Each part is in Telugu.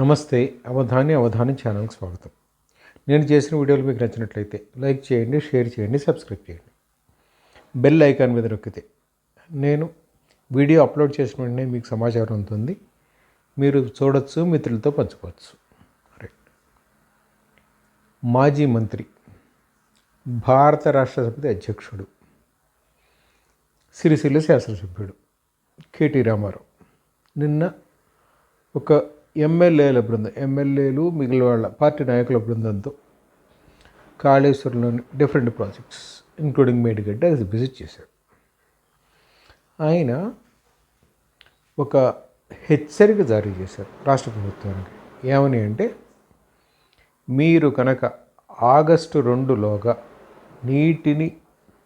నమస్తే అవధాని అవధాని ఛానల్కి స్వాగతం. నేను చేసిన వీడియోలు మీకు నచ్చినట్లయితే లైక్ చేయండి షేర్ చేయండి సబ్స్క్రైబ్ చేయండి. బెల్ ఐకాన్ మీద నొక్కితే నేను వీడియో అప్లోడ్ చేసిన వెంటనే మీకు సమాచారం ఉంటుంది మీరు చూడొచ్చు మిత్రులతో పంచుకోవచ్చు. రైట్ మాజీ మంత్రి భారత రాష్ట్ర అధ్యక్షుడు సిరిసిల్ల శాసనసభ్యుడు కేటీ రామారావు. నిన్న ఒక ఎమ్మెల్యేల బృందం ఎమ్మెల్యేలు మిగిలిన వాళ్ళ పార్టీ నాయకుల బృందంతో కాళేశ్వరంలోని డిఫరెంట్ ప్రాజెక్ట్స్ ఇంక్లూడింగ్ మేడిగడ్డ అది విజిట్ చేశారు. ఆయన ఒక హెచ్చరిక జారీ చేశారు రాష్ట్ర ప్రభుత్వానికి. ఏమని అంటే మీరు కనుక ఆగస్టు రెండులోగా నీటిని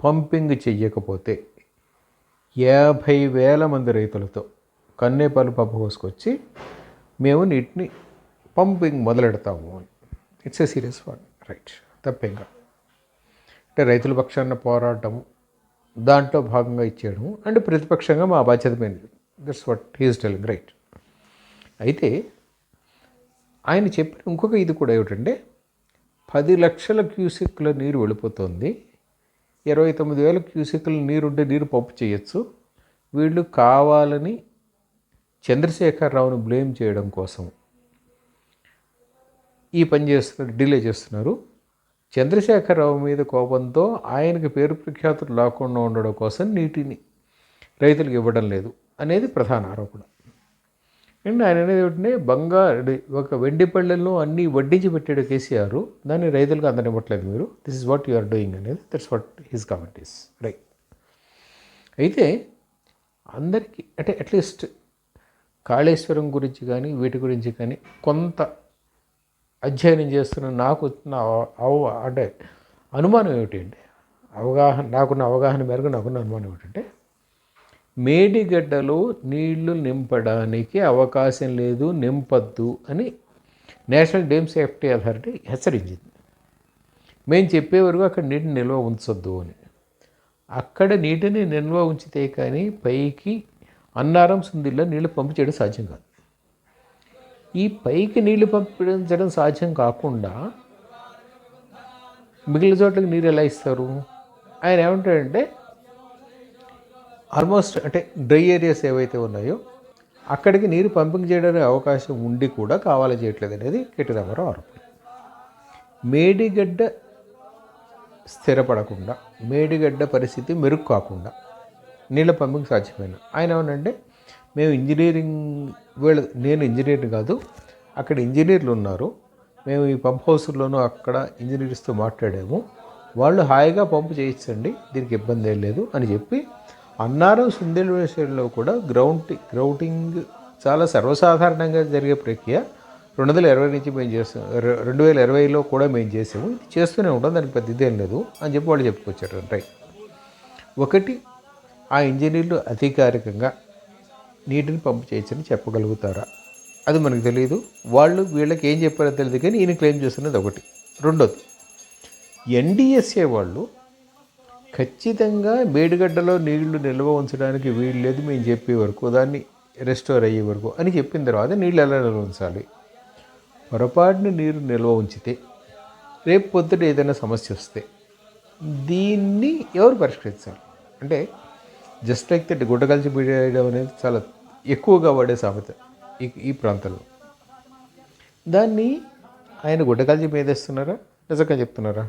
పంపింగ్ చెయ్యకపోతే యాభై వేల మంది రైతులతో కన్నేపాలు పంపు కోసుకొచ్చి మేము నీటిని పంపింగ్ మొదలెడతాము. అని it's a serious one right తప్పేం కాదు అంటే రైతుల పక్షాన పోరాటము దాంట్లో భాగంగా ఇచ్చేయడము అంటే ప్రతిపక్షంగా మా బాధ్యత మీద. That's what he's telling right అయితే ఆయన చెప్పిన ఇంకొక ఇది కూడా ఏమిటంటే పది లక్షల క్యూసెక్ల నీరు వెళ్ళిపోతుంది. ఇరవై తొమ్మిది వేల క్యూసెక్ల నీరు ఉంటే నీరు పంపు చేయొచ్చు. వీళ్ళు కావాలని చంద్రశేఖరరావును బ్లేమ్ చేయడం కోసం ఈ పని చేస్తున్నారు డిలే చేస్తున్నారు. చంద్రశేఖరరావు మీద కోపంతో ఆయనకి పేరు ప్రఖ్యాతులు లేకుండా ఉండడం కోసం నీటిని రైతులకు ఇవ్వడం లేదు అనేది ప్రధాన ఆరోపణ. అండ్ ఆయన అనేది ఏంటంటే బంగారు ఒక వెండి పళ్ళల్లో అన్నీ వడ్డించి పెట్టాడు కేసీఆర్. దాన్ని రైతులకు అందనివ్వట్లేదు మీరు. This is what you are doing అనేది that's what his comment is right అయితే అందరికీ అంటే అట్లీస్ట్ కాళేశ్వరం గురించి కానీ వీటి గురించి కానీ కొంత అధ్యయనం చేస్తున్న నాకు అవ అంటే అనుమానం ఏమిటంటే అవగాహన నాకున్న అవగాహన మేరకు నాకున్న అనుమానం ఏమిటంటే మేడిగడ్డలో నీళ్ళు నింపడానికి అవకాశం లేదు నింపద్దు అని నేషనల్ డ్యామ్ సేఫ్టీ అథారిటీ హెచ్చరించింది. మేము చెప్పే వరకు అక్కడ నీటిని నిల్వ ఉంచొద్దు అని. అక్కడ నీటిని నిల్వ ఉంచితే కానీ పైకి అన్నారం సుందిల్లో నీళ్ళు పంపు చేయడం సాధ్యం కాదు. ఈ పైకి నీళ్ళు పంపించడం సాధ్యం కాకుండా మిగిలిన చోట్లకి నీరు ఎలా ఇస్తారు? ఆయన ఏమంటాడంటే ఆల్మోస్ట్ అంటే డ్రై ఏరియాస్ ఏవైతే ఉన్నాయో అక్కడికి నీరు పంపింగ్ చేయడానికి అవకాశం ఉండి కూడా కావాలి చేయట్లేదు అనేది కెటి రామారావు ఆరోపణ. మేడిగడ్డ స్థిరపడకుండా మేడిగడ్డ పరిస్థితి మెరుగు కాకుండా నీళ్ళ పంపింగ్ సాధ్యమైన. ఆయన ఏమనంటే మేము ఇంజనీరింగ్ వీళ్ళ నేను ఇంజనీర్ కాదు అక్కడ ఇంజనీర్లు ఉన్నారు. మేము ఈ పంప్ హౌస్లోనూ అక్కడ ఇంజనీర్స్తో మాట్లాడాము. వాళ్ళు హాయిగా పంపు చేయించండి దీనికి ఇబ్బంది ఏం లేదు అని చెప్పి అన్నారం సుందేశ్వరిలో కూడా గ్రౌండ్ గ్రౌటింగ్ చాలా సర్వసాధారణంగా జరిగే ప్రక్రియ. రెండు వందల ఇరవై నుంచి మేము చేస్తాం రెండు వేల ఇరవైలో కూడా మేము చేసాము. ఇది చేస్తూనే ఉంటాం దానికి పెద్ద ఇదేం లేదు అని చెప్పి వాళ్ళు చెప్పుకొచ్చారు. రైట్. ఒకటి ఆ ఇంజనీర్లు అధికారికంగా నీటిని పంపు చేయొచ్చని చెప్పగలుగుతారా? అది మనకు తెలియదు వాళ్ళు వీళ్ళకి ఏం చెప్పారో తెలియదు కానీ ఈయన క్లెయిమ్ చేస్తున్నది ఒకటి. రెండోది ఎన్డిఎస్ఏ వాళ్ళు ఖచ్చితంగా మేడిగడ్డలో నీళ్ళు నిల్వ ఉంచడానికి వీలు లేదు మేము చెప్పే వరకు దాన్ని రెస్టోర్ అయ్యే వరకు అని చెప్పిన తర్వాత నీళ్ళు ఎలా నిల్వ ఉంచాలి? పొరపాటున నీరు నిల్వ ఉంచితే రేపు పొద్దుట ఏదైనా సమస్య వస్తే దీన్ని ఎవరు పరిష్కరించాలి? అంటే జస్ట్ లైక్ దట్ గుడ్డ కలిసి బిడేయడం అనేది చాలా ఎక్కువగా వాడే సామెత ఈ ఈ ప్రాంతంలో. దాన్ని ఆయన గుడ్డ కలిసి మీదేస్తున్నారా నిజంగా చెప్తున్నారా?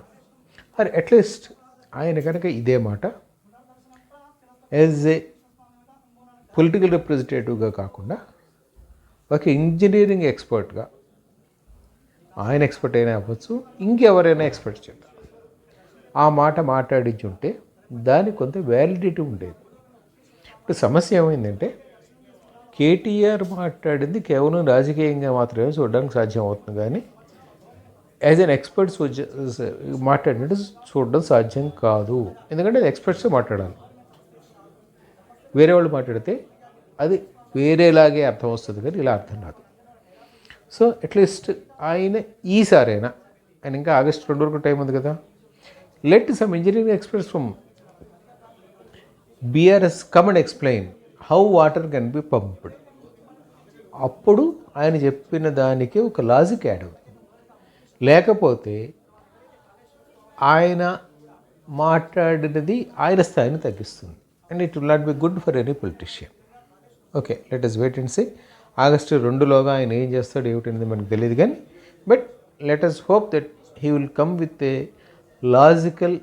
మరి అట్లీస్ట్ ఆయన కనుక ఇదే మాట యాజ్ ఏ పొలిటికల్ రిప్రజెంటేటివ్గా కాకుండా ఒక ఇంజనీరింగ్ ఎక్స్పర్ట్గా ఆయన ఎక్స్పర్ట్ అయినా అవ్వచ్చు ఇంకెవరైనా ఎక్స్పర్ట్ చేద్దాం ఆ మాట మాట్లాడించుంటే దానికి కొంత వ్యాలిడిటీ ఉండేది. ఇప్పుడు సమస్య ఏమైందంటే కేటీఆర్ మాట్లాడింది కేవలం రాజకీయంగా మాత్రమే చూడడానికి సాధ్యం అవుతుంది కానీ యాజ్ అన్ ఎక్స్పర్ట్స్ మాట్లాడినట్టు చూడడం సాధ్యం కాదు. ఎందుకంటే అది ఎక్స్పర్ట్సే మాట్లాడాలి. వేరే వాళ్ళు మాట్లాడితే అది వేరేలాగే అర్థం వస్తుంది కానీ ఇలా అర్థం రాదు సో అట్లీస్ట్ ఆయన ఈసారైనా ఆయన ఇంకా ఆగస్ట్ రెండు వరకు టైం ఉంది కదా. Let some engineering experts from BRS come and explain how water can be pumped అప్పుడు ఆయన చెప్పిన దానికి ఒక లాజిక్ యాడ్ అవుతుంది. లేకపోతే ఆయన మాట్లాడినది ఆయన స్థాయిని తగ్గిస్తుంది. And it will not be good for any politician okay let us wait and see August రెండులోగా ఆయన ఏం చేస్తాడు ఏమిటనేది మనకు తెలియదు కానీ but let us hope that he will come with a logical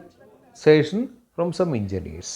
suggestion from some engineers